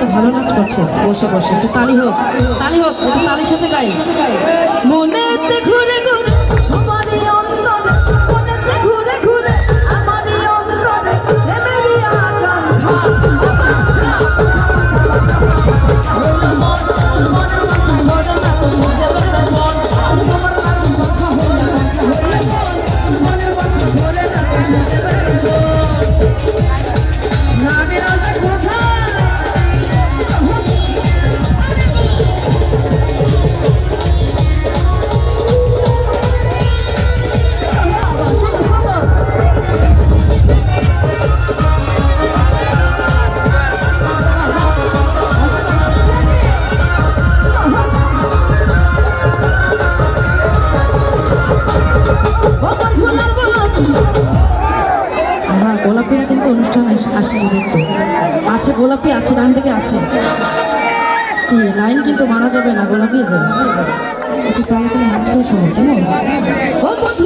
তো ভালো নাচ করছে বসে বসে একটু তালি হোক তালি হোক একটু তালির সাথে গাই মনেতে ঘুরে ঘুরে আছে, গোলাপি আছে, ডান দিকে আছে। লাইন কিন্তু মারা যাবে না, গোলাপি। একটু তাড়াতাড়ি নাচ করে শোনো কেমন? ও বন্ধু